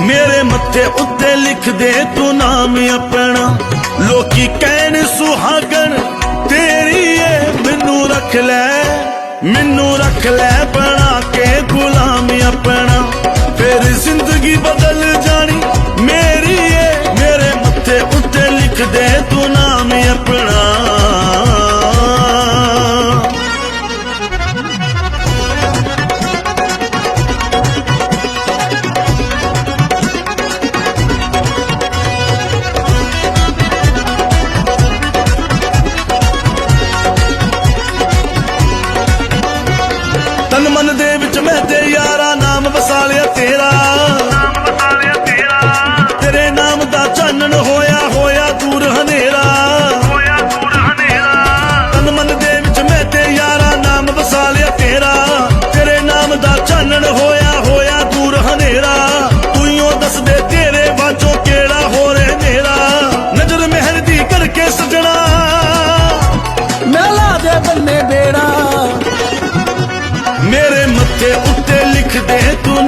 ਮੇਰੇ ਮੱਥੇ ਉੱਤੇ ਲਿਖ ਦੇ ਤੂੰ ਨਾਮ ਆਪਣਾ। ਲੋਕੀ ਕਹਿਣ, ਸੁਹਾਗਣ, ਤੇਰੀ ਏ, ਮੈਨੂੰ ਰੱਖ ਲੈ, ਮੈਨੂੰ ਰੱਖ ਲੈ, ਬਣਾ ਕੇ ਗੁਲਾਮ ਆਪਣਾ। ਫਿਰ ਜ਼ਿੰਦਗੀ ਬਦਲ ਜਾਣੀ, ਮੇਰੀ ਏ, ਮੇਰੇ ਮੱਥੇ ਉੱਤੇ ਲਿਖ ਦੇ ਤੂੰ ਨਾਮ ਆਪਣਾ। ਤਨ ਦੇ ਵਿੱਚ ਮੈਂ ਤੇ ਯਾਰਾ ਨਾਮ ਵਸਾ ਲਿਆ ਤੇਰਾ। ਤੇਰੇ ਨਾਮ ਦਾ ਚਾਨਣ ਹੋਇਆ ਹੋਇਆ ਦੂਰ ਹਨੇਰਾ। ਤਨ ਮਨ ਦੇ ਵਿੱਚ ਮੈਂ ਤੇ ਯਾਰਾ ਨਾਮ ਵਸਾ ਲਿਆ ਤੇਰਾ। ਤੇਰੇ ਨਾਮ ਦਾ ਚਾਨਣ ਹੋਇਆ ਹੋਇਆ ਦੂਰ ਹਨੇਰਾ। ਤੂੰ ਹੀ ਉਹ ਦੱਸ ਦੇ ਤੇਰੇ ਵਾਂਝੋਂ ਕਿਹੜਾ ਹੋ ਰਿਹਾ ਮੇਰਾ। ਨਜ਼ਰ ਮਹਿਰ ਦੀ ਕਰਕੇ ਸਜਣਾ। ਮੇਲਾ ਦੇ ਬੰਨੇ ਬੇੜਾ। ਮੇਰੇ ਮੱਥੇ